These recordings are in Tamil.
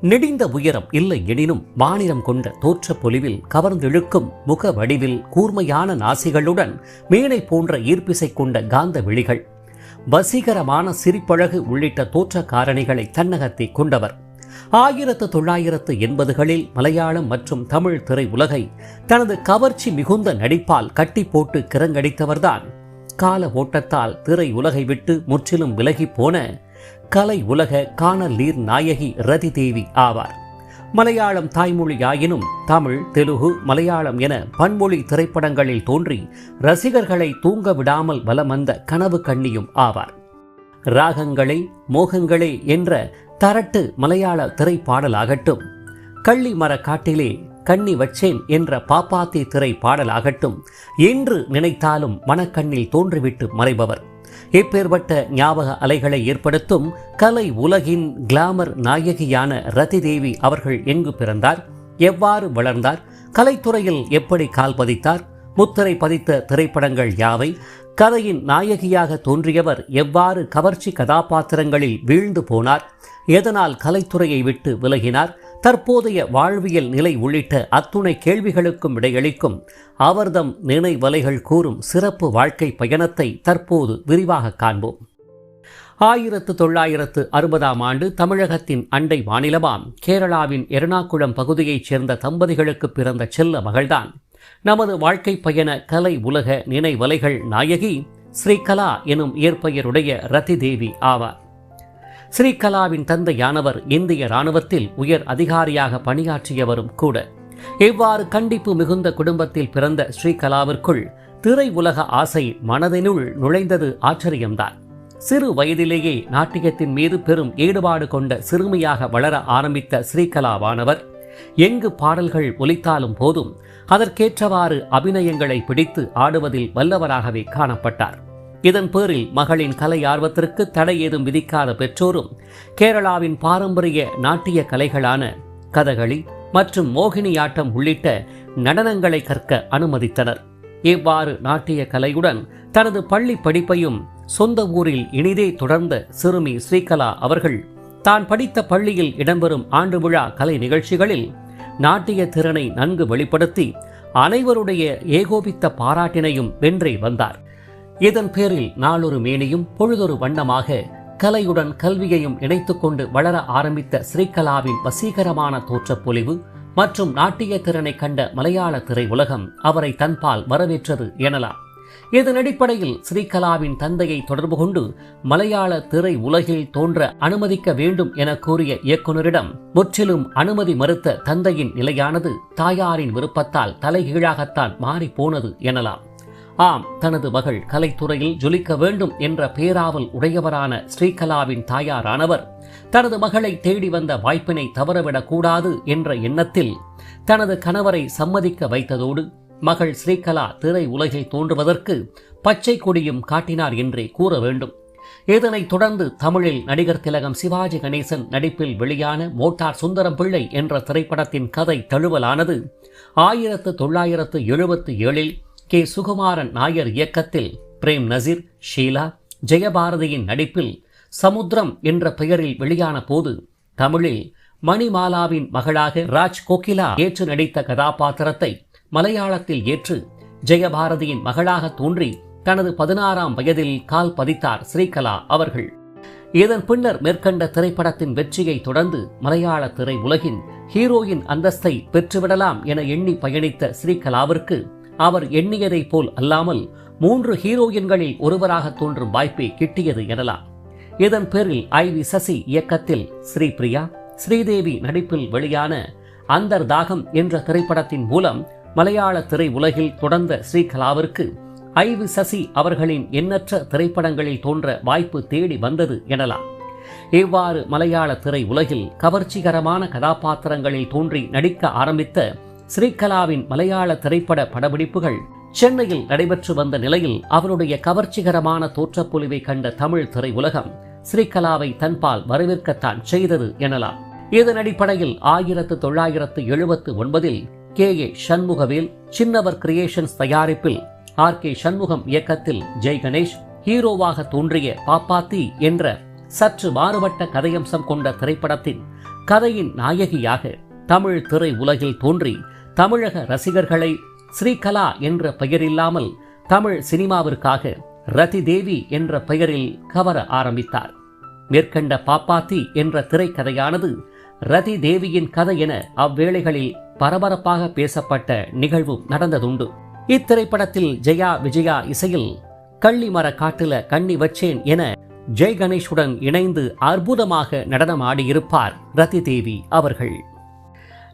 நெடிந்த உயரம் இல்லை எனினும் மாநிலம் கொண்ட தோற்ற பொலிவில் கவர்ந்திழுக்கும் முக வடிவில் கூர்மையான நாசிகளுடன் மீனை போன்ற ஈர்ப்பிசை கொண்ட காந்த விழிகள் வசீகரமான சிரிப்பழகு உள்ளிட்ட தோற்ற காரணிகளை தன்னகத்தை கொண்டவர். ஆயிரத்து தொள்ளாயிரத்து எண்பதுகளில் மலையாளம் மற்றும் தமிழ் திரை உலகை தனது கவர்ச்சி மிகுந்த நடிப்பால் கட்டி போட்டு கிறங்கடித்தவர்தான். கால ஓட்டத்தால் திரை உலகை விட்டு முற்றிலும் விலகிப் போன கலை உலக காணல் நீர் நாயகி ரதி தேவி ஆவார். மலையாளம் தாய்மொழி ஆயினும் தமிழ் தெலுகு மலையாளம் என பன்மொழி திரைப்படங்களில் தோன்றி ரசிகர்களை தூங்க விடாமல் வலம் வந்த கனவு கண்ணியும் ஆவார். ராகங்களே மோகங்களே என்ற தரட்டு மலையாள திரைப்பாடலாகட்டும் கள்ளி மர காட்டிலே கண்ணி வச்சேன் என்ற பாப்பாத்தி திரை பாடலாகட்டும் என்று நினைத்தாலும் மனக்கண்ணில் தோன்றிவிட்டு மறைபவர். இப்பேற்பட்ட ஞாபக அலைகளை ஏற்படுத்தும் கலை உலகின் கிளாமர் நாயகியான ரதி தேவி அவர்கள் எங்கு பிறந்தார்? எவ்வாறு வளர்ந்தார்? கலைத்துறையில் எப்படி கால் பதித்தார்? முத்திரை பதித்த திரைப்படங்கள் யாவை? கதையின் நாயகியாக தோன்றியவர் எவ்வாறு கவர்ச்சி கதாபாத்திரங்களில் வீழ்ந்து போனார்? எதனால் கலைத்துறையை விட்டு விலகினார்? தற்போதைய வாழ்வியல் நிலை உள்ளிட்ட அத்துணை கேள்விகளுக்கும் விடையளிக்கும் அவர்தம் நினைவலைகள் கூறும் சிறப்பு வாழ்க்கை பயணத்தை தற்போது விரிவாக காண்போம். ஆயிரத்து தொள்ளாயிரத்து அறுபதாம் ஆண்டு தமிழகத்தின் அண்டை மாநிலமாம் கேரளாவின் எர்ணாகுளம் பகுதியைச் சேர்ந்த தம்பதிகளுக்கு பிறந்த செல்ல மகள்தான். நமது வாழ்க்கை பயண கலை உலக நினைவலைகள் நாயகி ஸ்ரீகலா எனும் இயற்பெயருடைய ரதி தேவி ஆவார். ஸ்ரீகலாவின் தந்தையானவர் இந்திய இராணுவத்தில் உயர் அதிகாரியாக பணியாற்றியவரும் கூட. இவ்வாறு கண்டிப்பு மிகுந்த குடும்பத்தில் பிறந்த ஸ்ரீகலாவிற்குள் திரை உலக ஆசை மனதினுள் நுழைந்தது ஆச்சரியம்தான். சிறு வயதிலேயே நாட்டியத்தின் மீது பெரும் ஈடுபாடு கொண்ட சிறுமியாக வளர ஆரம்பித்த ஸ்ரீகலாவானவர் எங்கு பாடல்கள் ஒலித்தாலும் போதும் அதற்கேற்றவாறு அபிநயங்களை பிடித்து ஆடுவதில் வல்லவராகவே காணப்பட்டார். இதன் பேரில் மகளின் கலை ஆர்வத்திற்கு தடை ஏதும் விதிக்காத பெற்றோரும் கேரளாவின் பாரம்பரிய நாட்டிய கலைகளான கதகளி மற்றும் மோகினியாட்டம் உள்ளிட்ட நடனங்களை கற்க அனுமதித்தனர். இவ்வாறு நாட்டிய கலையுடன் தனது பள்ளி படிப்பையும் சொந்த ஊரில் இனிதே தொடர்ந்த சிறுமி ஸ்ரீகலா அவர்கள் தான் படித்த பள்ளியில் இடம்பெறும் ஆண்டு விழா கலை நிகழ்ச்சிகளில் நாட்டிய திறனை நன்கு வெளிப்படுத்தி அனைவருடைய ஏகோபித்த பாராட்டினையும் வென்றே வந்தார். இதன் பேரில் நாளொரு மேனியும் பொழுதொரு வண்ணமாக கலையுடன் கல்வியையும் இணைத்துக்கொண்டு வளர ஆரம்பித்த ஸ்ரீகலாவின் வசீகரமான தோற்றப்பொலிவு மற்றும் நாட்டிய திறனை கண்ட மலையாள திரை உலகம் அவரை தன்பால் வரவேற்றது எனலாம். இதன் அடிப்படையில் ஸ்ரீகலாவின் தந்தையை தொடர்பு கொண்டு மலையாள திரை உலகில் தோன்ற அனுமதிக்க வேண்டும் என கூறிய இயக்குனரிடம் முற்றிலும் அனுமதி மறுத்த தந்தையின் நிலையானது தாயாரின் விருப்பத்தால் தலைகீழாகத்தான் மாறிப்போனது போனது எனலாம். ஆம் தனது மகள் கலைத்துறையில் ஜொலிக்க வேண்டும் என்ற பேராவல் உடையவரான ஸ்ரீகலாவின் தாயாரானவர் தனது மகளை தேடி வந்த வாய்ப்பினை தவறவிடக் கூடாது என்ற எண்ணத்தில் தனது கணவரை சம்மதிக்க வைத்ததோடு மகள் ஸ்ரீகலா திரை உலகில் தோன்றுவதற்கு பச்சை கொடியும் காட்டினார் என்றே கூற வேண்டும். இதனைத் தொடர்ந்து தமிழில் நடிகர் திலகம் சிவாஜி கணேசன் நடிப்பில் வெளியான மோட்டார் சுந்தரம் பிள்ளை என்ற திரைப்படத்தின் கதை தழுவலானது ஆயிரத்து தொள்ளாயிரத்து எழுபத்து ஏழில் கே. சுகுமாரன் நாயர் இயக்கத்தில் பிரேம் நசீர் ஷீலா ஜெயபாரதியின் நடிப்பில் சமுத்திரம் என்ற பெயரில் வெளியான போது தமிழில் மணிமாலாவின் மகளாக ராஜ் கோகிலா ஏற்று நடித்த கதாபாத்திரத்தை மலையாளத்தில் ஏற்று ஜெயபாரதியின் மகளாக தோன்றி தனது பதினாறாம் வயதில் கால் பதித்தார் ஸ்ரீகலா அவர்கள். இதன் பின்னர் மேற்கண்ட திரைப்படத்தின் வெற்றியை தொடர்ந்து மலையாள திரை உலகின் ஹீரோயின் அந்தஸ்தை பெற்றுவிடலாம் என எண்ணி பயணித்த ஸ்ரீகலாவிற்கு அவர் எண்ணியதைப் போல் அல்லாமல் மூன்று ஹீரோயின்களில் ஒருவராக தோன்றும் வாய்ப்பை கிட்டியது எனலாம். இதன் பேரில் ஐ வி சசி இயக்கத்தில் ஸ்ரீபிரியா ஸ்ரீதேவி நடிப்பில் வெளியான அந்தர் தாகம் என்ற திரைப்படத்தின் மூலம் மலையாள திரை உலகில் தொடர்ந்த ஸ்ரீகலாவிற்கு ஐ வி சசி அவர்களின் எண்ணற்ற திரைப்படங்களில் தோன்ற வாய்ப்பு தேடி வந்தது எனலாம். இவ்வாறு மலையாள திரை உலகில் கவர்ச்சிகரமான கதாபாத்திரங்களில் தோன்றி நடிக்க ஆரம்பித்த ஸ்ரீகலாவின் மலையாள திரைப்பட படப்பிடிப்புகள் சென்னையில் நடைபெற்று வந்த நிலையில் அவருடைய கவர்ச்சிகரமான தோற்றப்பொலிவை கண்ட தமிழ் திரை உலகம் ஸ்ரீகலாவை தன்பால் வரவேற்கத்தான் செய்தது எனலாம். இதன் அடிப்படையில் ஆயிரத்து தொள்ளாயிரத்து எழுபத்து ஒன்பதில் கே. ஏ. சண்முகவேல் சின்னவர் கிரியேஷன்ஸ் தயாரிப்பில் ஆர். கே. சண்முகம் இயக்கத்தில் ஜெய் கணேஷ் ஹீரோவாக தோன்றிய பாப்பாத்தி என்ற சற்று மாறுபட்ட கதையம்சம் கொண்ட திரைப்படத்தின் கதையின் நாயகியாக தமிழ் திரை உலகில் தோன்றி தமிழக ரசிகர்களை ஸ்ரீகலா என்ற பெயரில்லாமல் தமிழ் சினிமாவிற்காக ரதி தேவி என்ற பெயரில் கவர ஆரம்பித்தார். மேற்கண்ட பாப்பாத்தி என்ற திரைக்கதையானது ரதி தேவியின் கதை என அவ்வேளைகளில் பரபரப்பாக பேசப்பட்ட நிகழ்வும் நடந்ததுண்டு. இத்திரைப்படத்தில் ஜெயா விஜயா இசையில் கள்ளிமர காட்டுல கண்ணி வச்சேன் என ஜெய் கணேஷுடன் இணைந்து அற்புதமாக நடனமாடியிருப்பார் ரதி தேவி அவர்கள்.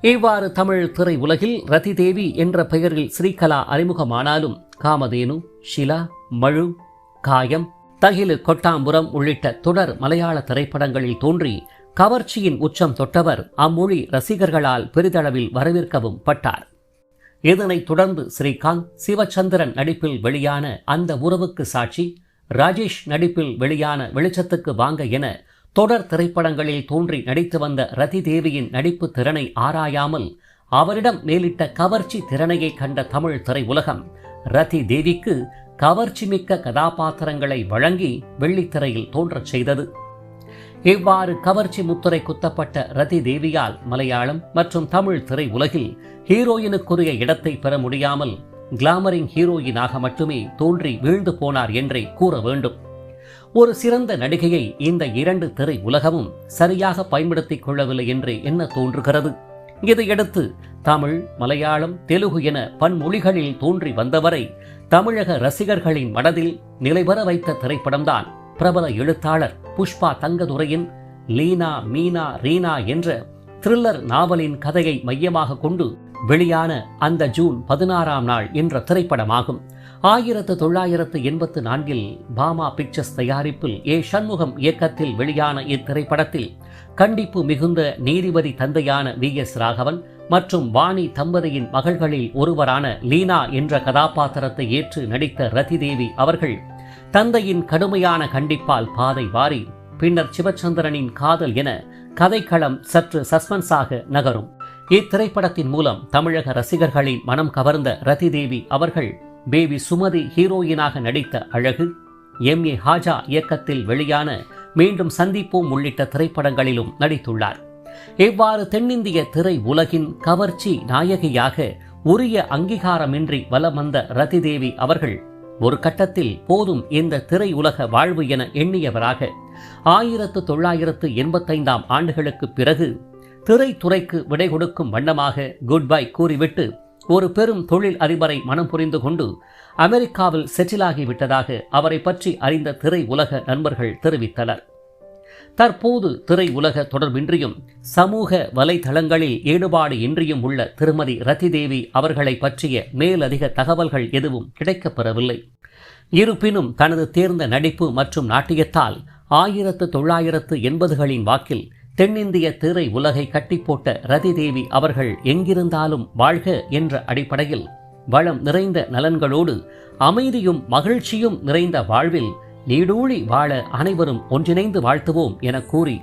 இவ்வாறு தமிழ் திரை உலகில் ரதி தேவி என்ற பெயரில் ஸ்ரீகலா அறிமுகமானாலும் காமதேனு ஷிலா மழு காயம் தகிலு கொட்டாம்புரம் உள்ளிட்ட தொடர் மலையாள திரைப்படங்களில் தோன்றி கவர்ச்சியின் உச்சம் தொட்டவர் அம்மொழி ரசிகர்களால் பெரிதளவில் வரவேற்கவும் பட்டார். இதனைத் தொடர்ந்து ஸ்ரீகாந்த் சிவச்சந்திரன் நடிப்பில் வெளியான அந்த உறவுக்கு சாட்சி ராஜேஷ் நடிப்பில் வெளியான வெளிச்சத்துக்கு வாங்க என தொடர் திரைப்படங்களில் தோன்றி நடித்து வந்த ரதி தேவியின் நடிப்பு திறனை ஆராயாமல் அவரிடம் மேலிட்ட கவர்ச்சி திறனையை கண்ட தமிழ் திரையுலகம் ரதி தேவிக்கு கவர்ச்சி மிக்க கதாபாத்திரங்களை வழங்கி வெள்ளித்திரையில் தோன்றச் செய்தது. இவ்வாறு கவர்ச்சி முத்திரை குத்தப்பட்ட ரதி தேவியால் மலையாளம் மற்றும் தமிழ் திரை உலகில் ஹீரோயினுக்குரிய இடத்தை பெற முடியாமல் கிளாமரிங் ஹீரோயினாக மட்டுமே தோன்றி வீழ்ந்து போனார் என்றே கூற வேண்டும். ஒரு சிறந்த நடிகையை இந்த இரண்டு திரை உலகமும் சரியாக பயன்படுத்திக் கொள்ளவில்லை என்றே என்ன தோன்றுகிறது? இதையடுத்து தமிழ் மலையாளம் தெலுங்கு என பன்மொழிகளில் தோன்றி வந்தவரை தமிழக ரசிகர்களின் மனதில் நிலைபெற வைத்த திரைப்படம்தான் பிரபல எழுத்தாளர் புஷ்பா தங்கதுரையின் லீனா மீனா ரீனா என்ற த்ரில்லர் நாவலின் கதையை மையமாக கொண்டு வெளியான அந்த ஜூன் பதினாறாம் நாள் என்ற திரைப்படமாகும். ஆயிரத்து தொள்ளாயிரத்து எண்பத்து நான்கில் பாமா பிக்சர்ஸ் தயாரிப்பில் ஏ. சண்முகம் இயக்கத்தில் வெளியான இத்திரைப்படத்தில் கண்டிப்பு மிகுந்த நீதிபதி தந்தையான வி. எஸ். ராகவன் மற்றும் வாணி தம்பதியின் மகள்களில் ஒருவரான லீனா என்ற கதாபாத்திரத்தை ஏற்று நடித்த ரதிதேவி அவர்கள் தந்தையின் கடுமையான கண்டிப்பால் பாதை வாரி பின்னர் சிவச்சந்திரனின் காதல் என கதைக்களம் சற்று சஸ்பென்ஸாக நகரும். இத்திரைப்படத்தின் மூலம் தமிழக ரசிகர்களின் மனம் கவர்ந்த ரதிதேவி அவர்கள் பேபி சுமதி ஹீரோயினாக நடித்த அழகு எம். ஏ. ஹாஜா இயக்கத்தில் வெளியான மீண்டும் சந்திப்போம் உள்ளிட்ட திரைப்படங்களிலும் நடித்துள்ளார். இவ்வாறு தென்னிந்திய திரை உலகின் கவர்ச்சி நாயகியாக உரிய அங்கீகாரமின்றி வலம் வந்த ரதிதேவி அவர்கள் ஒரு கட்டத்தில் போதும் இந்த திரை உலக வாழ்வு என எண்ணியவராக ஆயிரத்து தொள்ளாயிரத்து எண்பத்தைந்தாம் ஆண்டுகளுக்கு பிறகு திரைத்துறைக்கு விடை கொடுக்கும் வண்ணமாக குட் பை கூறிவிட்டு ஒரு பெரும் தொழில் அதிபரை மனம் புரிந்து கொண்டு அமெரிக்காவில் செட்டிலாகி விட்டதாக அவரை பற்றி அறிந்த திரை உலக நண்பர்கள் தெரிவித்தனர். தற்போது திரை உலக தொடர்பின்றியும் சமூக வலைதளங்களில் ஈடுபாடு இன்றியும் உள்ள திருமதி ரத்திதேவி அவர்களை பற்றிய மேலதிக தகவல்கள் எதுவும் கிடைக்கப்பெறவில்லை இருப்பினும் தனது தேர்ந்த நடிப்பு மற்றும் நாட்டியத்தால் ஆயிரத்து தொள்ளாயிரத்து எண்பதுகளின் வாக்கில் தென்னிந்திய திரை உலகை கட்டிப்போட்ட ரதிதேவி அவர்கள் எங்கிருந்தாலும் வாழ்க என்ற அடிப்படையில் வளம் நிறைந்த நலன்களோடு அமைதியும் மகிழ்ச்சியும் நிறைந்த வாழ்வில் நீடூழி வாழ அனைவரும் ஒன்றிணைந்து வாழ்த்துவோம் என கூறி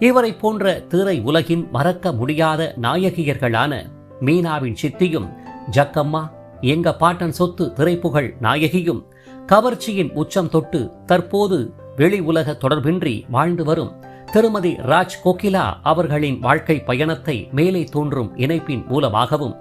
இவரை போன்ற திரை உலகின் மறக்க முடியாத நாயகியர்களான மீனாவின் சித்தியும் ஜக்கம்மா எங்க பாட்டன் சொத்து திரைப்புகழ் நாயகியும் கவர்ச்சியின் உச்சம் தொட்டு தற்போது வெளி உலக தொடர்பின்றி வாழ்ந்து வரும் திருமதி ராஜ் கோகிலா அவர்களின் வாழ்க்கை பயணத்தை மேலே தோன்றும் இணைப்பின் மூலமாகவும்.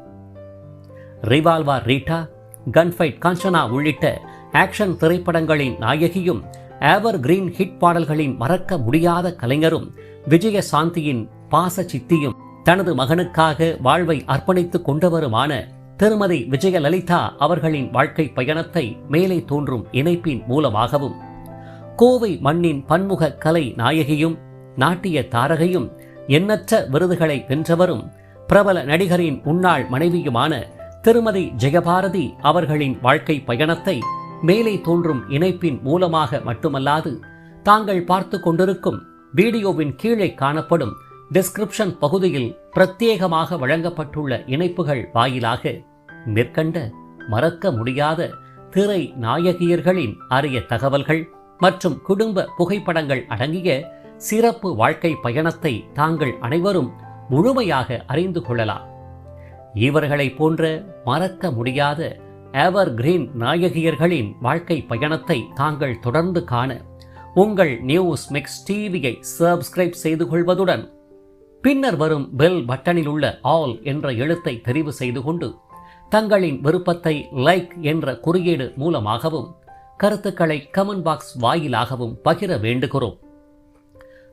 ரிவால்வார் ரீட்டா கன்ஃபைட் காஞ்சனா உள்ளிட்ட ஆக்ஷன் திரைப்படங்களின் நாயகியும் ஆவர் கிரீன் ஹிட் பாடல்களின் மறக்க முடியாத கலைஞரும் விஜயசாந்தியின் பாச சித்தியும் தனது மகனுக்காக வாழ்வை அர்ப்பணித்துக் கொண்டவருமான திருமதி விஜயலலிதா அவர்களின் வாழ்க்கை பயணத்தை மேலே தோன்றும் இணைப்பின் மூலமாகவும். கோவை மண்ணின் பன்முக கலை நாயகியும் நாட்டிய தாரகையும் எண்ணற்ற விருதுகளை வென்றவரும் பிரபல நடிகரின் முன்னாள் மனைவியுமான திருமதி ஜெயபாரதி அவர்களின் வாழ்க்கை பயணத்தை மேலே தோன்றும் இணைப்பின் மூலமாக மட்டுமல்லாது தாங்கள் பார்த்து கொண்டிருக்கும் வீடியோவின் கீழே காணப்படும் டிஸ்கிரிப்ஷன் பகுதியில் பிரத்யேகமாக வழங்கப்பட்டுள்ள இணைப்புகள் வாயிலாக மேற்கண்ட மறக்க முடியாத திரை நாயகியர்களின் அரிய தகவல்கள் மற்றும் குடும்ப புகைப்படங்கள் அடங்கிய சிறப்பு வாழ்க்கை பயணத்தை தாங்கள் அனைவரும் முழுமையாக அறிந்து கொள்ளலாம். இவர்களைப் போன்ற மறக்க முடியாத எவர் கிரீன் நாயகியர்களின் வாழ்க்கை பயணத்தை தாங்கள் தொடர்ந்து காண உங்கள் நியூஸ் மிக்ஸ் டிவியை சப்ஸ்கிரைப் செய்து கொள்வதுடன் பின்னர் வரும் பெல் பட்டனில் உள்ள ஆல் என்ற எழுத்தை தெரிவு செய்து கொண்டு தங்களின் விருப்பத்தை லைக் என்ற குறியீடு மூலமாகவும் கருத்துக்களை கமெண்ட் பாக்ஸ் வாயிலாகவும் பகிர வேண்டுகிறோம்.